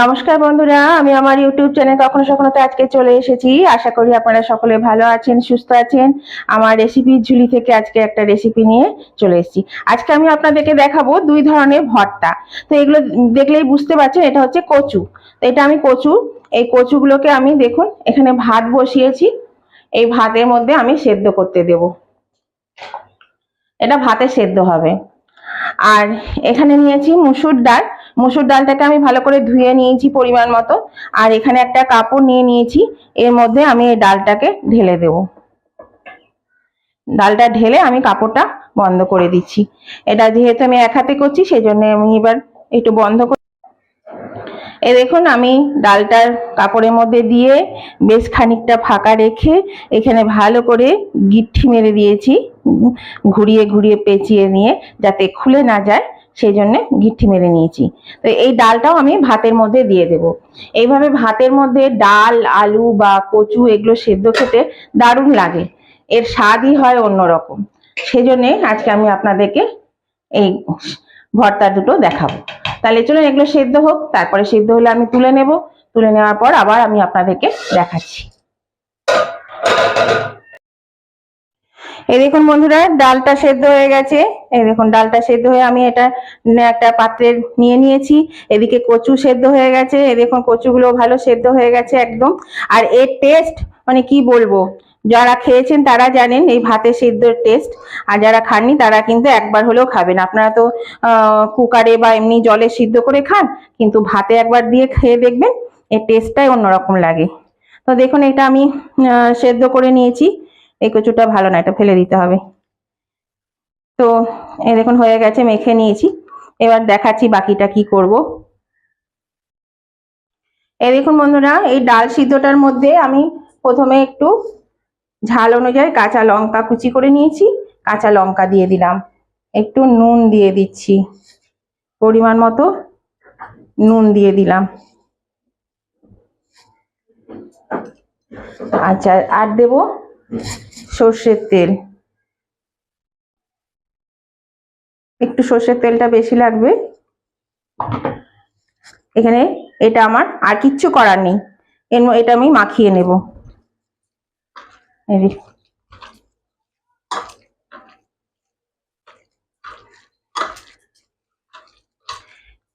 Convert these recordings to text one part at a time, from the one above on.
নমস্কার বন্ধুরা, আমি আমার ইউটিউব চ্যানেল কখনো সখনোতে আজকে চলে এসেছি। আশা করি আপনারা সকলে ভালো আছেন, সুস্থ আছেন। আমার রেসিপির ঝুলি থেকে আজকে একটা রেসিপি নিয়ে চলে এসেছি। আজকে আমি আপনাদেরকে দেখাবো দুই ধরনের ভর্তা। তো এগুলো দেখলেই বুঝতে পারছেন, এটা হচ্ছে কচু। তো এটা আমি কচু, এই কচুগুলোকে আমি দেখুন, এখানে ভাত বসিয়েছি। এই ভাতের মধ্যে আমি সেদ্ধ করতে দেব। এটা ভাতে সেদ্ধ হবে। আর এখানে নিয়েছি মুসুর ডাল। মুসুর ডালটাকে আমি ভালো করে ধুয়ে নিয়েছি পরিমাণ মতো। আর এখানে একটা কাপড় নিয়ে নিয়েছি। এর মধ্যে আমি এই ডালটাকে ঢেলে দেব। ডালটা ঢেলে আমি কাপড়টা বন্ধ করে দিচ্ছি। এটা যেহেতু আমি এক হাতে করছি সেই জন্য আমি এবার একটু বন্ধ করে এ দেখুন, আমি ডালটার কাপড়ের মধ্যে দিয়ে বেশ খানিকটা ফাঁকা রেখে এখানে ভালো করে গিট্টি মেরে দিয়েছি। ঘুরিয়ে ঘুরিয়ে পেঁচিয়ে নিয়ে যাতে খুলে না যায়। সেই জন্যে গিট্টি মেরে নিয়েছি। তো এই ডালটাও আমি ভাতের মধ্যে দিয়ে দেব। এইভাবে ভাতের মধ্যে ডাল, আলু বা কচু এগুলো সেদ্ধ খেতে দারুণ লাগে। এর স্বাদই হয় অন্যরকম। সেজন্যে আজকে আমি আপনাদেরকে এই ভর্তা দুটো দেখাবো। তাহলে চলুন এগুলো সেদ্ধ হোক, তারপরে সেদ্ধ হলে আমি তুলে নেব। তুলে নেওয়ার পর আবার আমি আপনাদেরকে দেখাচ্ছি। এই দেখুন বন্ধুরা, ডালটা সেদ্ধ হয়ে গেছে। এই দেখুন, ডালটা সেদ্ধ হয়ে আমি এটা একটা পাত্রে নিয়ে নিয়েছি। এদিকে কচু সেদ্ধ হয়ে গেছে। এই দেখুন, কচুগুলো ভালো সেদ্ধ হয়ে গেছে একদম। আর এর টেস্ট মানে কি বলব, যারা খেয়েছেন তারা জানেন এই ভাতে সেদ্ধর টেস্ট আর যারা খাননি, তারা কিন্তু একবার হলেও খাবেন। আপনারা তো কুকারে বা এমনি জলে সিদ্ধ করে খান, কিন্তু ভাতে একবার দিয়ে খেয়ে দেখবেন, এর টেস্টটাই অন্যরকম লাগে। তো দেখুন, এটা আমি সেদ্ধ করে নিয়েছি। এই কচুটা ভালো না, এটা ফেলে দিতে হবে। তো এ দেখুন, হয়ে গেছে, মেখে নিয়েছি। এবার দেখাচ্ছি বাকিটা কি করব। এ দেখুন বন্ধুরা, এই ডাল সিদ্ধটার মধ্যে আমি প্রথমে একটু ঝাল অনুযায়ী কাঁচা লঙ্কা কুচি করে নিয়েছি, কাঁচা লঙ্কা দিয়ে দিলাম। একটু নুন দিয়ে দিচ্ছি, পরিমাণ মতো নুন দিয়ে দিলাম। আচ্ছা আর দেব সর্ষের তেল। একটু সর্ষের তেলটা বেশি লাগবে। এখানে এটা আমার আর কিচ্ছু করার নেই। এর এটা আমি মাখিয়ে নেব।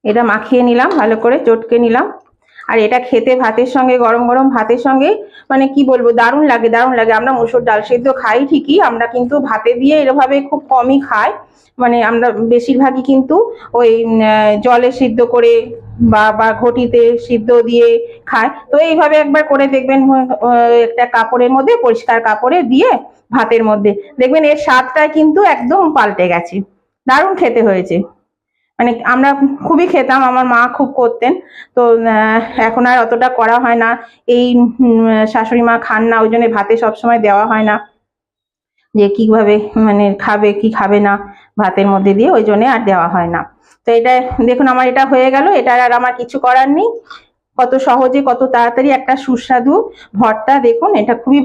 এটা মাখিয়ে নিলাম, ভালো করে চটকে নিলাম। আর এটা খেতে ভাতের সঙ্গে, গরম গরম ভাতের সঙ্গে মানে কি বলব, দারুণ লাগে দারুণ লাগে। আমরা মুসুর ডাল সেদ্ধ খাই ঠিকই, আমরা কিন্তু ভাতে দিয়ে এরভাবে খুব কমই খাই। মানে আমরা বেশিরভাগই কিন্তু ওই জলে সিদ্ধ করে বা বা ঘটিতে সিদ্ধ দিয়ে খায় তো এইভাবে একবার করে দেখবেন একটা কাপড়ের মধ্যে, পরিষ্কার কাপড়ে দিয়ে ভাতের মধ্যে। দেখবেন এর স্বাদটা কিন্তু একদম পাল্টে গেছে। দারুণ খেতে হয়েছে। মানে আমরা খুবই খেতাম, আমার মা খুব করতেন। তো এখন আর অতটা করা হয় না। এই শাশুড়ি মা খান না, ওই জন্য ভাতে সবসময় দেওয়া হয় না। যে কীভাবে মানে খাবে, কি খাবে না ভাতের মধ্যে দিয়ে, ওই জন্য আর দেওয়া হয় না। তো এটা, দেখুন আমার এটা হয়ে গেল, এটা আর আমার কিছু করার নেই। কত সহজে, কত তাড়াতাড়ি একটা সুস্বাদু ভর্তা, দেখুন, এটা খুবই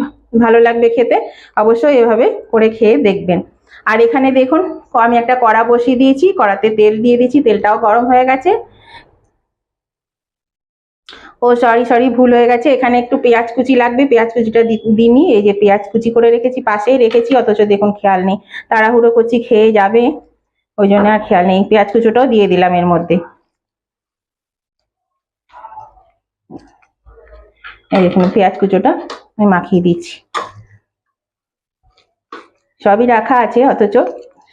ভালো লাগবে খেতে। অবশ্যই এভাবে করে খেয়ে দেখবেন। আর এখানে দেখুন আমি একটা কড়া বসিয়ে দিয়েছি, কড়াতে তেল দিয়ে দিয়েছি, তেলটাও গরম হয়ে গেছে। ও সরি সরি ভুল হয়ে গেছে। এখানে একটু পেঁয়াজ কুচি লাগবে, পেঁয়াজ কুচিটা দি- দিইনি, এই যে পেঁয়াজ কুচি করে রেখেছি, পাশেই রেখেছি, অথচ দেখুন খেয়াল নেই। তাড়াহুড়ো করছি, খেয়ে যাবে, ওই জন্য আর খেয়াল নেই। পেঁয়াজ কুচোটাও দিয়ে দিলাম এর মধ্যে। দেখুন, পেঁয়াজ কুচোটা আমি মাখিয়ে দিচ্ছি। সবই রাখা আছে, অথচ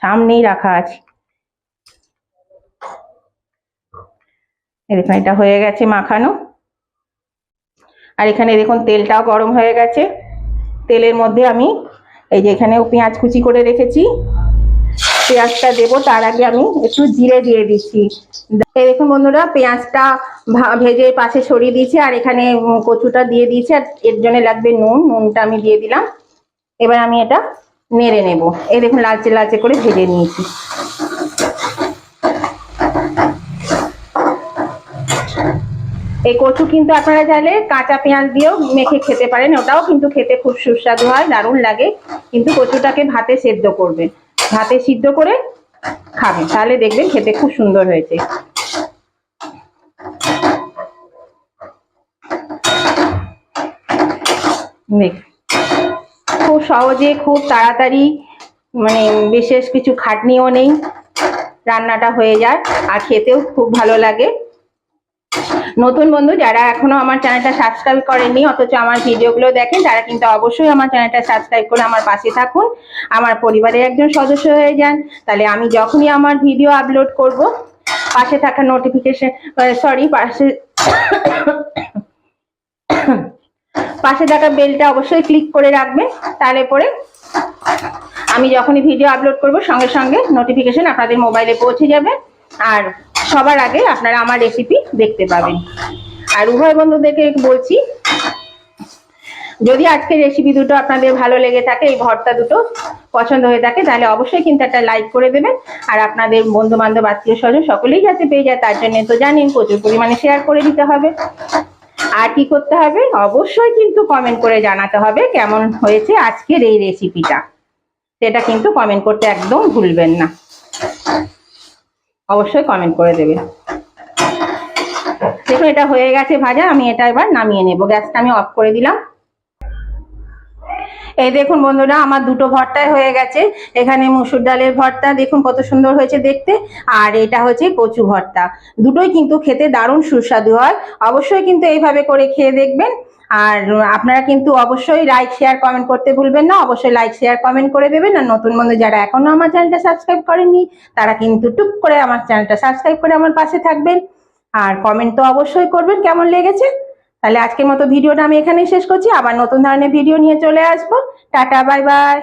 সামনেই রাখা আছে। দেখুন এটা হয়ে গেছে মাখানো। আর এখানে দেখুন তেলটাও গরম হয়ে গেছে। তেলের মধ্যে আমি এই যে এখানেও পেঁয়াজ কুচি করে রেখেছি। পেঁয়াজটা দেবো, তার আগে আমি একটু জিরে দিয়ে দিচ্ছি। দেখুন বন্ধুরা, পেঁয়াজটা ভেজে পাশে সরিয়ে দিয়েছি, আর এখানে কচুটা দিয়ে দিয়েছি, আর এর জন্য লাগবে নুন। নুনটা আমি দিয়ে দিলাম। এবার আমি এটা নেড়ে নেব। এই দেখুন, লালচে লালচে করে ভেজে নিয়েছি। এই কচু কিন্তু আপনারা চাইলে কাঁচা পেঁয়াজ দিয়েও মেখে খেতে পারেন, ওটাও কিন্তু খেতে খুব সুস্বাদু হয়, দারুণ লাগে। কিন্তু কচুটাকে ভাতে সেদ্ধ করবেন। ভাতে সিদ্ধ করে খাবেন, তাহলে দেখবেন খেতে খুব সুন্দর হয়েছে। দেখ সহজে খুব তাড়াতাড়ি মানে বিশেষ কিছু খাটনিও নেই। রান্নাটা হয়ে যায় আর খেতেও খুব ভালো লাগে। নতুন বন্ধু যারা এখনও আমার চ্যানেলটা সাবস্ক্রাইব করেননি, অথচ আমার ভিডিওগুলো দেখেন, তারা কিন্তু অবশ্যই আমার চ্যানেলটা সাবস্ক্রাইব করে আমার পাশে থাকুন। আমার পরিবারের একজন সদস্য হয়ে যান, তাহলে আমি যখনই আমার ভিডিও আপলোড করব, পাশে থাকা নোটিফিকেশন সরি পাশে পাশে থাকা বেলটা অবশ্যই ক্লিক করে রাখবেন তাহলে পরে আমি যখনই ভিডিও আপলোড করব, সঙ্গে সঙ্গে নোটিফিকেশন আপনাদের মোবাইলে পৌঁছে যাবে। আর সবার আগে আপনারা আমার রেসিপি দেখতে পাবেন। আর উভয় বন্ধুদেরকে বলছি, যদি আজকের রেসিপি দুটো আপনাদের ভালো লেগে থাকে, এই ভর্তা দুটো পছন্দ হয়ে থাকে, তাহলে অবশ্যই কিন্তু একটা লাইক করে দেবেন। আর আপনাদের বন্ধু বান্ধব আত্মীয় স্বজন সকলেই যাতে পেয়ে যায়, তার জন্য তো জানেন, প্রচুর পরিমাণে শেয়ার করে দিতে হবে। আর কি করতে হবে? অবশ্যই কিন্তু কমেন্ট করে জানাতে হবে কেমন হয়েছে আজকের এই রেসিপিটা সেটা কিন্তু কমেন্ট করতে একদম ভুলবেন না। অবশ্যই কমেন্ট করে দেবে। দেখুন, এটা হয়ে গেছে ভাজা, আমি এটা এবার নামিয়ে নেব। গ্যাসটা আমি অফ করে দিলাম। এই দেখুন বন্ধুরা, আমার দুটো ভর্তায় হয়ে গেছে। এখানে মুসুর ডালের ভর্তা, দেখুন কত সুন্দর হয়েছে দেখতে। আর এটা হচ্ছে কচু ভর্তা। দুটোই কিন্তু খেতে দারুণ সুস্বাদু হয়। অবশ্যই কিন্তু এইভাবে করে খেয়ে দেখবেন। আর আপনারা কিন্তু অবশ্যই লাইক শেয়ার কমেন্ট করতে ভুলবেন না। অবশ্যই লাইক শেয়ার কমেন্ট করে দেবেন। আর নতুন বন্ধু যারা এখনও আমার চ্যানেলটা সাবস্ক্রাইব করেননি, তারা কিন্তু টুক করে আমার চ্যানেলটা সাবস্ক্রাইব করে আমার পাশে থাকবেন। আর কমেন্ট তো অবশ্যই করবেন, কেমন লেগেছে? তাহলে আজকের মতো ভিডিওটা আমি এখানেই শেষ করছি। আবার নতুন ধরনের ভিডিও নিয়ে চলে আসব। Tata, bye bye.